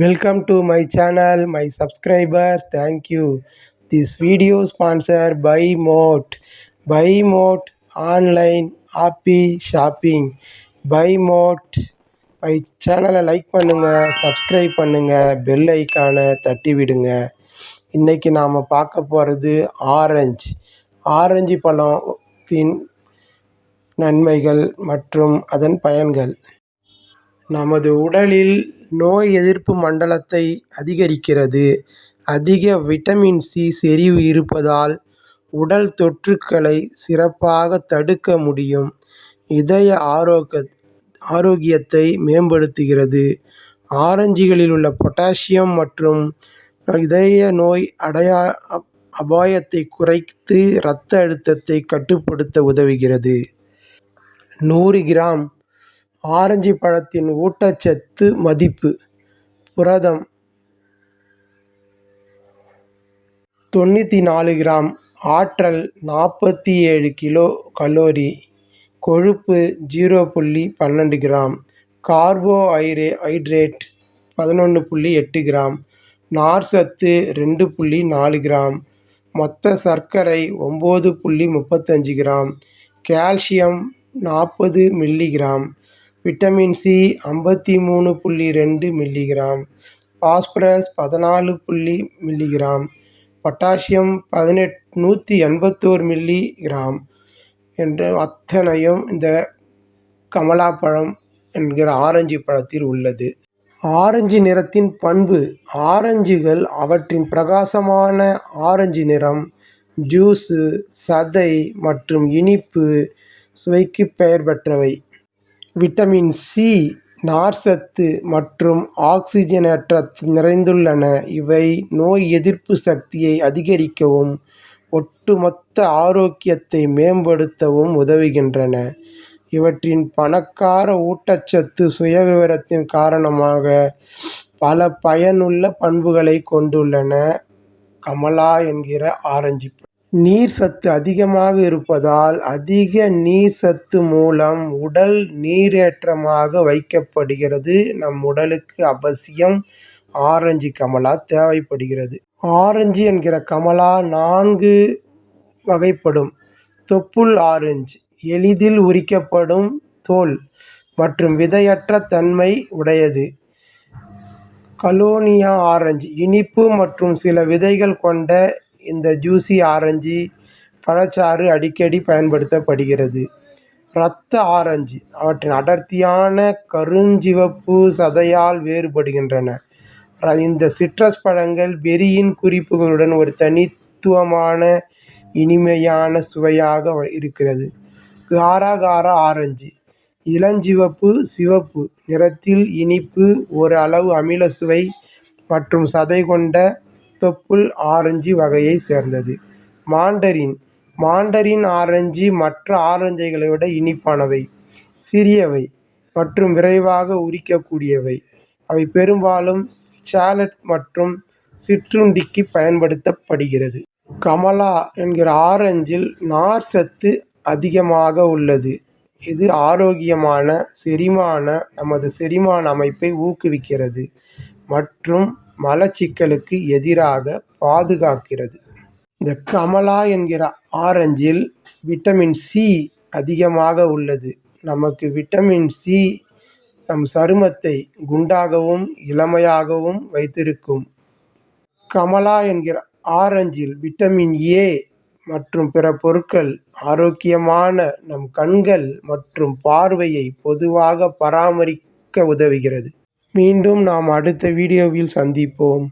Welcome to my channel, my subscribers. Thank you. This video sponsored by Moat. Buy Moat online happy shopping. Buy Moat. My சேனலை like பண்ணுங்கள் subscribe பண்ணுங்கள் bell ஐக்கானை தட்டி விடுங்க இன்றைக்கி நாம் பார்க்க போகிறது ஆரஞ்சு ஆரஞ்சு பழத்தின் நன்மைகள் மற்றும் அதன் பயன்கள் நமது உடலில் நோய் எதிர்ப்பு மண்டலத்தை அதிகரிக்கிறது. அதிக விட்டமின் சி செறிவு இருப்பதால் உடல் தொற்றுக்களை சிறப்பாக தடுக்க முடியும். இதய ஆரோக்க ஆரோக்கியத்தை மேம்படுத்துகிறது. ஆரஞ்சுகளில் உள்ள பொட்டாசியம் மற்றும் இதய நோய் அடையா அபாயத்தை குறைத்து இரத்த அழுத்தத்தை கட்டுப்படுத்த உதவுகிறது. நூறு கிராம் ஆரஞ்சு பழத்தின் ஊட்டச்சத்து மதிப்பு. புரதம் தொண்ணூற்றி நாலு கிராம். ஆற்றல் நாற்பத்தி ஏழு கிலோ கலோரி. கொழுப்பு ஜீரோ புள்ளி பன்னெண்டு கிராம். கார்போஹைட்ரே ஹைட்ரேட் பதினொன்று புள்ளி எட்டு கிராம். நார்சத்து ரெண்டு புள்ளி நாலு கிராம். மொத்த சர்க்கரை ஒம்பது புள்ளி முப்பத்தஞ்சு கிராம். கால்சியம் நாற்பது மில்லிகிராம் விட்டமின் சி ஐம்பத்தி மூணு புள்ளி ரெண்டு மில்லிகிராம் பாஸ்பரஸ் பதினாலு புள்ளி மில்லிகிராம் பொட்டாசியம் பதினெட் நூற்றி எண்பத்தோரு மில்லி கிராம் என்று அத்தனையும் இந்த கமலா பழம் என்கிற ஆரஞ்சு பழத்தில் உள்ளது. ஆரஞ்சு நிறத்தின் பண்பு ஆரஞ்சுகள் அவற்றின் பிரகாசமான ஆரஞ்சு நிறம் ஜூஸு சதை மற்றும் இனிப்பு சுவைக்கு பெயர் பெற்றவை. விட்டமின் சி நார்ச்சத்து மற்றும் ஆக்சிஜனேற்ற நிறைந்துள்ளன. இவை நோய் எதிர்ப்பு சக்தியை அதிகரிக்கவும் ஒட்டுமொத்த ஆரோக்கியத்தை மேம்படுத்தவும் உதவுகின்றன. இவற்றின் பணக்கார ஊட்டச்சத்து சுயவிவரத்தின் காரணமாக பல பயனுள்ள பண்புகளை கொண்டுள்ளன. கமலா என்கிற ஆரஞ்சு நீர் சத்து அதிகமாக இருப்பதால் அதிக நீர் சத்து மூலம் உடல் நீரேற்றமாக வைக்கப்படுகிறது. நம் உடலுக்கு அவசியம் ஆரஞ்சு கமலா தேவைப்படுகிறது. ஆரஞ்சு என்கிற கமலா நான்கு வகைப்படும். தொப்புள் ஆரஞ்சு எளிதில் உரிக்கப்படும் தோல் மற்றும் விதையற்ற தன்மை உடையது. கலோனியா ஆரஞ்சு இனிப்பு மற்றும் சில விதைகள் கொண்ட இந்த ஜூசி ஆரஞ்சு பழச்சாறு அடிக்கடி பயன்படுத்தப்படுகிறது. இரத்த ஆரஞ்சு அவற்றின் அடர்த்தியான கருஞ்சிவப்பு சதையால் வேறுபடுகின்றன. இந்த சிட்ரஸ் பழங்கள் பெரியின் குறிப்புகளுடன் ஒரு தனித்துவமான இனிமையான சுவையாக இருக்கிறது. காரா காரா ஆரஞ்சு இளஞ்சிவப்பு சிவப்பு நிறத்தில் இனிப்பு ஒரு அளவு அமில சுவை மற்றும் சதை கொண்ட தொப்புள் ஆரஞ்சு வகையைச் சேர்ந்தது. மாண்டரின் மாண்டரின் ஆரஞ்சு மற்ற ஆரஞ்சுகளை விட இனிப்பானவை சிறியவை மற்றும் விரைவாக உரிக்கக்கூடியவை. அவை பெரும்பாலும் சாலட் மற்றும் சிற்றுண்டிக்கு பயன்படுத்தப்படுகிறது. கமலா என்கிற ஆரஞ்சில் நார் சத்து அதிகமாக உள்ளது. இது ஆரோக்கியமான செரிமான நமது செரிமான அமைப்பை ஊக்குவிக்கிறது. மற்றும் மலச்சிக்கலுக்கு எதிராக பாதுகாக்கிறது. இந்த கமலா என்கிற ஆரஞ்சில் விட்டமின் சி அதிகமாக உள்ளது. நமக்கு விட்டமின் சி நம் சருமத்தை குண்டாகவும் இளமையாகவும் வைத்திருக்கும். கமலா என்கிற ஆரஞ்சில் விட்டமின் ஏ மற்றும் பிற பொருட்கள் ஆரோக்கியமான நம் கண்கள் மற்றும் பார்வையை பொதுவாக பராமரிக்க உதவுகிறது. மீண்டும் நாம் அடுத்த வீடியோவில் சந்திப்போம்.